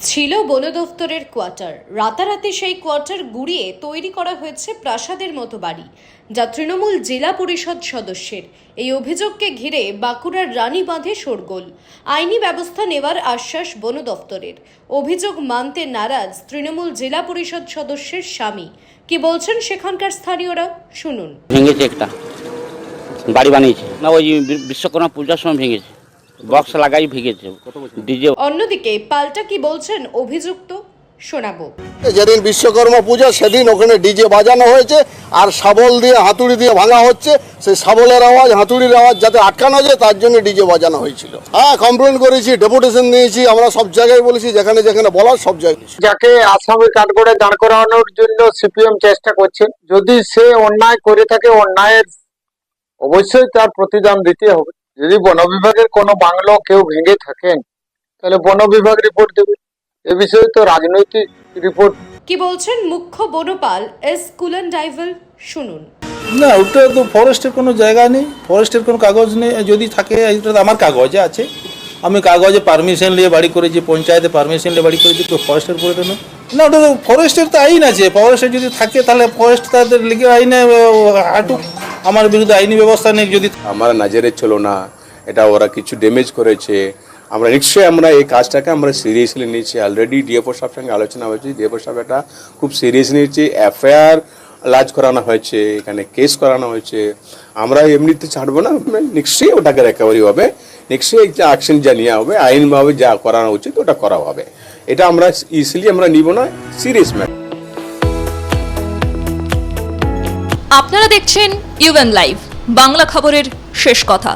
ছিল বন দফতরের কোয়ার্টার। রাতারাতি সেই কোয়ার্টার গুড়িয়ে তৈরি করা হয়েছে প্রাসাদের মতো বাড়ি যা তৃণমূল জেলা পরিষদ সদস্যের। এই অভিযোগকে ঘিরে বাঁকুড়ার রানী বাঁধে শোরগোল। আইনি ব্যবস্থা নেওয়ার আশ্বাস বন দফতরের অভিযোগ মানতে নারাজ তৃণমূল জেলা পরিষদ সদস্যের স্বামী। কি বলছেন সেখানকার স্থানীয়রা? শুনুন। ভেঙেছে একটা। বাড়ি বানিয়েছে। না ওই বিশ্বকর্মা পূজার সময় ভেঙেছে। বক্স লাগাই ভেঙেছে ডিজে অন্যদিকে পাল্টা কি বলছেন অভিযুক্ত? শোনাবো। যেদিন বিশ্বকর্মা পূজা সেদিন ওখানে ডিজে বাজানো হয়েছে আর শাবল দিয়ে হাতুড়ি দিয়ে ভাঙা হচ্ছে। সেই শাবলের আওয়াজ হাতুড়ির আওয়াজ যাতে আটকানো যায় তার জন্য ডিজে বাজানো হয়েছিল। হ্যাঁ কমপ্লেন করেছি ডেপুটেশন দিয়েছি আমরা সব জায়গায় বলেছি যেখানে যেখানে বলার সব জায়গায় যাকে আসামি কাঠগড়ে দাঁড় করানোর জন্য সিপিএম চেষ্টা করছে যদি সে অন্যায় করে থাকে অন্যায়ের অবশ্যই তার প্রতিদান দিতে হবে। যদি বন বিভাগের কোনো বাংলো কেউ ভেঙে থাকেন তাহলে বন বিভাগ রিপোর্ট দেবে। এ বিষয়ে তো রাজনৈতিক রিপোর্ট কি বলছেন মুখ্য বনপাল এস কুলন ডাইভেল শুনুন। না ওটা তো ফরেস্টের কোনো জায়গা নেই ফরেস্টের কোনো কাগজ নেই যদি থাকে এটা তো আমার কাগজে আছে। আমি কাগজে পারমিশন নিয়ে বাড়ি করেছি পঞ্চায়েতে পারমিশন নিয়ে বাড়ি করেছি তো ফরেস্টের তো না না ওটা তো ফরেস্টের তো আইন আছে ফরেস্টের যদি থাকে তাহলে ফরেস্ট তাদের লিগে আইনে ও, হাঁটুক আমার বিরুদ্ধে আইনি ব্যবস্থা নেই যদি আমার নজরে ছিল না এটা ওরা কিছু ড্যামেজ করেছে। আমরা নিশ্চয়ই আমরা এই কাজটাকে আমরা সিরিয়াসলি নিচ্ছি। অলরেডি ডিএফও সাহেব সঙ্গে আলোচনা হয়েছে। ডিএফও সাহেব এটা খুব সিরিয়াস নিয়েছে। এফআইআর লাজ করানো হয়েছে এখানে কেস করানো হয়েছে। আমরা এমনিতে ছাড়বো না মানে নিশ্চয়ই ওটাকে রিকভারি হবে। নিশ্চয়ই একটা অ্যাকশন যা নেওয়া হবে আইনভাবে যা করানো উচিত ওটা করা হবে। এটা আমরা ইজিলি আমরা নিব না সিরিয়াস ম্যাটার আপনারা দেখছেন ইউএন লাইভ। বাংলা খবরের শেষ কথা।